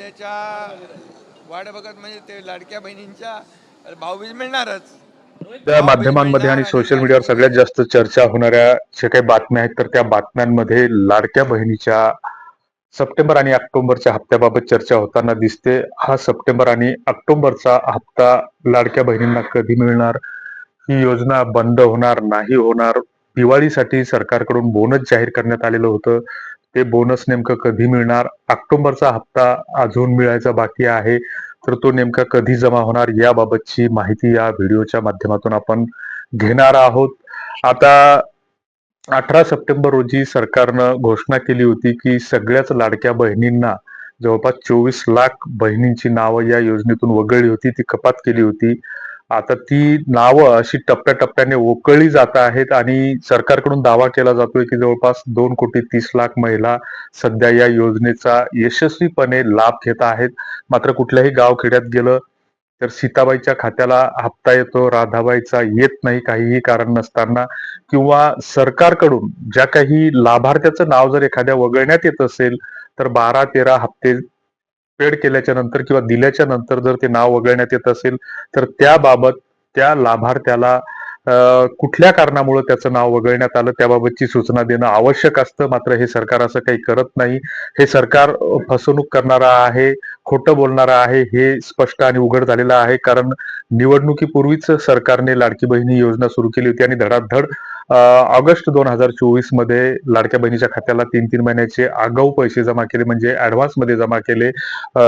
त्याच्या वाढ बघत म्हणजे ते लाडक्या बहिणींच्या भाऊबीज मिळणारच. त्या माध्यमांमध्ये आणि सोशल मीडियावर सगळ्यात जास्त चर्चा होणाऱ्या जे काही बातम्या आहेत तर त्या बातम्यांमध्ये लाडक्या बहिणीच्या सप्टेंबर आणि ऑक्टोबरच्या हप्त्याबाबत चर्चा होताना दिसते. हा सप्टेंबर आणि ऑक्टोबरचा हप्ता लाडक्या बहिणींना कधी मिळणार? ही योजना बंद होणार नाही होणार? दिवाळीसाठी सरकारकडून बोनस जाहीर करण्यात आलेलं होतं. ते बोनस नेमकं कधी मिळणार? ऑक्टोबरचा हप्ता अजून मिळायचा बाकी आहे तर तो नेमका कधी जमा होणार? याबाबतची माहिती या व्हिडिओच्या माध्यमातून आपण घेणार आहोत. आता अठरा सप्टेंबर रोजी सरकारनं घोषणा केली होती की सगळ्याच लाडक्या बहिणींना जवळपास चोवीस लाख बहिणींची नावं या योजनेतून वगळली होती. ती कपात केली होती. आता ती नावं अशी टप्प्याटप्प्याने ओकळली जात आहेत आणि सरकारकडून दावा केला जातोय की जवळपास दोन कोटी तीस लाख महिला सध्या या योजनेचा यशस्वीपणे लाभ घेत आहेत. मात्र कुठल्याही गावखेड्यात गेलं तर सीताबाईच्या खात्याला हप्ता येतो राधाबाईचा येत नाही काहीही कारण नसताना. किंवा सरकारकडून ज्या काही लाभार्थ्याचं नाव जर एखाद्या वगळण्यात येत असेल तर बारा तेरा हप्ते पेड केल्याच्यानंतर किंवा दिल्याच्या नंतर जर ते नाव वगळण्यात येत असेल तर त्याबाबत त्या लाभार्थ्याला कुठल्या कारणामुळे त्याचं नाव वगळण्यात आलं? त्याबाबतची सूचना देणं आवश्यक असतं. मात्र हे सरकार असं काही करत नाही. हे सरकार फसवणूक करणारा आहे खोटं बोलणारा आहे हे स्पष्ट आणि उघड झालेलं आहे. कारण निवडणुकीपूर्वीच सरकारने लाडकी बहिणी योजना सुरू केली होती आणि धडाधड ऑगस्ट दोन हजार चोवीसमध्ये लाडक्या बहिणीच्या खात्याला तीन तीन महिन्याचे आगाऊ पैसे जमा केले. म्हणजे ऍडव्हान्समध्ये जमा केले.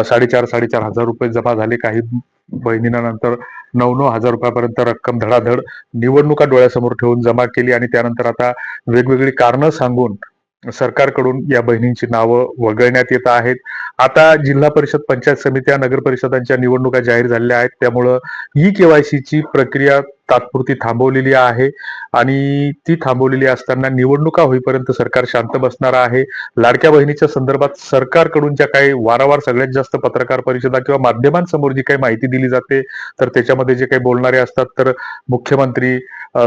साडेचार साडेचार हजार रुपये जमा झाले. काही बहिणींना नंतर नऊ नऊ हजार रुपयापर्यंत रक्कम धडाधड निवडणुका डोळ्यासमोर ठेवून जमा केली आणि त्यानंतर आता वेगवेगळी कारणं सांगून सरकारकडून या बहिणींची नावं वगळण्यात येत आहेत. आता जिल्हा परिषद पंचायत समित्या नगर परिषदांच्या निवडणुका जाहीर झालेल्या आहेत. त्यामुळं ई केवायसीची प्रक्रिया तात्पुरती थांबवलेली आहे. आणि ती थांबवलेली असताना निवडणुका होईपर्यंत सरकार शांत बसणार आहे. लाडक्या बहिणीच्या संदर्भात सरकारकडून ज्या काही वारंवार सगळ्यात जास्त पत्रकार परिषदा किंवा माध्यमांसमोर जी काही माहिती दिली जाते तर त्याच्यामध्ये जे काही बोलणारे असतात तर मुख्यमंत्री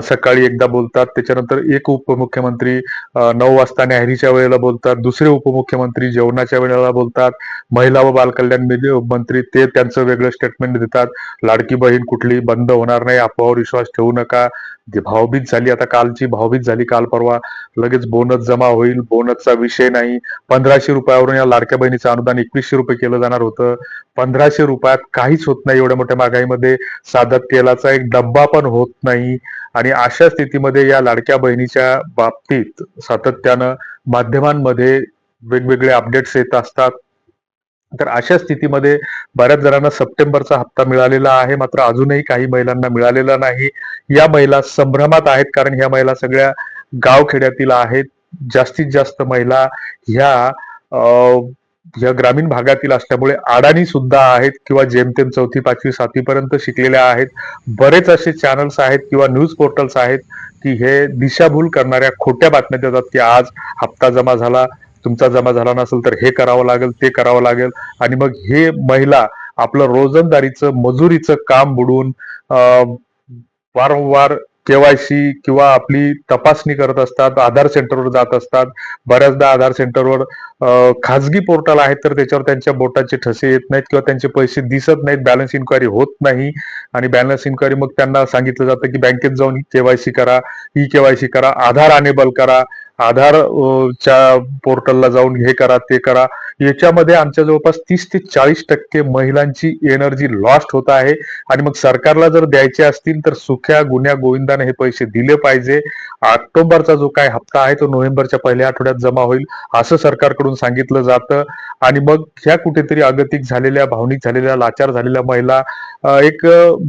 सकाळी एकदा बोलतात. त्याच्यानंतर एक उपमुख्यमंत्री नऊ वाजता न्याहरीच्या वेळेला बोलतात. दुसरे उपमुख्यमंत्री जेवणाच्या वेळेला बोलतात. महिला व बालकल्याण मंत्री ते त्यांचं वेगळं स्टेटमेंट देतात. लाडकी बहीण कुठली? बंद होणार नाही अफवावर विश्वास ठेवू नका. जी झाली आता कालची भावभीत झाली काल परवा लगेच बोनस जमा होईल बोनसचा विषय नाही. पंधराशे रुपयावरून या लाडक्या बहिणीचं अनुदान एकवीसशे रुपये केलं जाणार होतं. पंधराशे रुपयात काहीच होत नाही एवढ्या मोठ्या महागाईमध्ये. साधा तेलाचा एक डब्बा पण होत नाही. आणि अशा स्थितीमध्ये या लाडक्या बहिणीच्या बाबतीत सातत्यानं माध्यमांमध्ये वेगवेगळे अपडेट्स येत असतात. तर अशा स्थितीमध्ये बऱ्याच जणांना सप्टेंबरचा हप्ता मिळालेला आहे. मात्र अजूनही काही महिलांना मिळालेला नाही. या महिला संभ्रमात आहेत कारण ह्या महिला सगळ्या गावखेड्यातील आहेत. जास्तीत जास्त महिला ह्या ह्या ग्रामीण भागातील असल्यामुळे अडाणी सुद्धा आहेत किंवा जेमतेम चौथी पाचवी सातवी पर्यंत शिकलेल्या आहेत. बरेच असे चॅनल्स आहेत किंवा न्यूज पोर्टल्स आहेत की हे दिशाभूल करणाऱ्या खोट्या बातम्या देतात की आज हप्ता जमा झाला. तुमचा जमा झाला नसेल तर हे करावं लागेल ते करावं लागेल. आणि मग हे महिला आपलं रोजंदारीचं मजुरीचं काम बुडून वारंवार केवायसी किंवा आपली तपासणी करत असतात आधार सेंटरवर जात असतात. बऱ्याचदा आधार सेंटरवर खाजगी पोर्टल आहेत तर त्याच्यावर त्यांच्या बोटाचे ठसे येत नाहीत किंवा त्यांचे पैसे दिसत नाहीत बॅलन्स इन्क्वायरी होत नाही. आणि बॅलन्स इन्क्वायरी मग त्यांना सांगितलं जातं की बँकेत जाऊन केवायसी करा ई केवायसी करा आधार अनेबल करा. आधार च्या पोर्टलला जाऊन हे करा ते करा. याच्यामध्ये आमच्या जवळपास तीस ते चाळीस टक्के महिलांची एनर्जी लॉस्ट होत आहे. आणि मग सरकारला जर द्यायचे असतील तर सुख्या गुन्ह्या गोविंदाने हे पैसे दिले पाहिजे. ऑक्टोबरचा जो काय हप्ता आहे तो नोव्हेंबरच्या पहिल्या आठवड्यात जमा होईल असं सरकारकडून सांगितलं जातं. आणि मग ह्या कुठेतरी अगतिक झालेल्या भावनिक झालेल्या लाचार झालेल्या महिला एक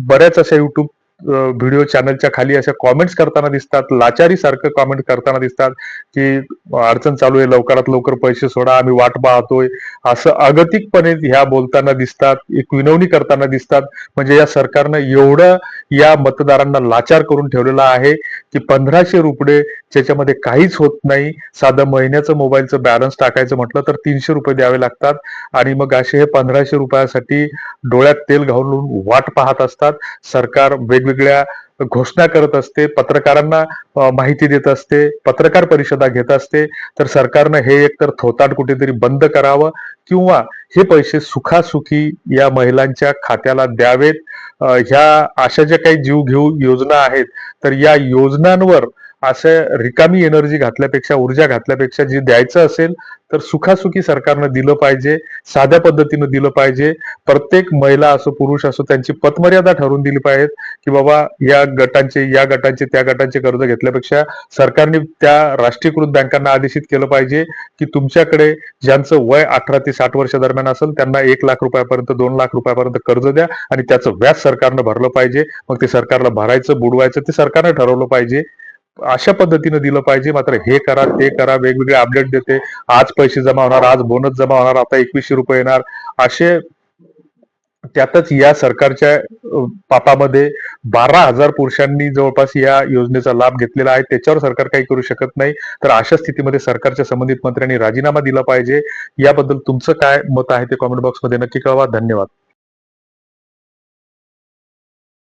बऱ्याच अशा युट्यूब व्हिडिओ चॅनलच्या खाली अशा कॉमेंट्स करताना दिसतात. लाचारी सारखं कॉमेंट करताना दिसतात की अडचण चालू आहे लवकरात लवकर पैसे सोडा आम्ही वाट पाहतोय. असं अगतिकपणे ह्या बोलताना दिसतात एक विनवणी करताना दिसतात. म्हणजे या सरकारनं एवढं या मतदारांना लाचार करून ठेवलेला आहे की पंधराशे रुपये ज्याच्यामध्ये काहीच होत नाही साधं महिन्याचं मोबाईलचं बॅलन्स टाकायचं म्हटलं तर तीनशे रुपये द्यावे लागतात. आणि मग असे हे पंधराशे रुपयासाठी डोळ्यात तेल घालून वाट पाहत असतात. सरकार वेग वेगवेगळ्या घोषणा करत असते पत्रकारांना माहिती देत असते पत्रकार परिषदा घेत असते तर सरकारनं हे एकतर थोताट कुठेतरी बंद करावं किंवा हे पैसे सुखासुखी या महिलांच्या खात्याला द्यावेत. ह्या अशा ज्या काही जीव घेऊ योजना आहेत तर या योजनांवर असं रिकामी एनर्जी घातल्यापेक्षा ऊर्जा घातल्यापेक्षा जे द्यायचं असेल तर सुखासुखी सरकारनं दिलं पाहिजे साध्या पद्धतीनं दिलं पाहिजे. प्रत्येक महिला असो पुरुष असो त्यांची पतमर्यादा ठरवून दिली पाहिजे की बाबा या गटांचे या गटांचे त्या गटांचे कर्ज घेतल्यापेक्षा सरकारने त्या राष्ट्रीयकृत बँकांना आदेशित केलं पाहिजे की तुमच्याकडे ज्यांचं वय अठरा ते साठ वर्ष दरम्यान असेल त्यांना एक लाख रुपयापर्यंत दोन लाख रुपयापर्यंत कर्ज द्या आणि त्याचं व्याज सरकारनं भरलं पाहिजे. मग ते सरकारला भरायचं बुडवायचं ते सरकारनं ठरवलं पाहिजे. अशा पद्धतीनं दिलं पाहिजे. मात्र हे करा ते करा. वेगवेगळे अपडेट देते. आज पैसे जमा होणार आज बोनस जमा होणार. आता एकवीसशे रुपये येणार. असे त्यातच या सरकारच्या पापामध्ये बारा हजार पुरुषांनी जवळपास या योजनेचा लाभ घेतलेला आहे. त्याच्यावर सरकार काही करू शकत नाही. तर अशा स्थितीमध्ये सरकारच्या संबंधित मंत्र्यांनी राजीनामा दिला पाहिजे. याबद्दल तुमचं काय मत आहे ते कॉमेंट बॉक्समध्ये नक्की कळवा. धन्यवाद.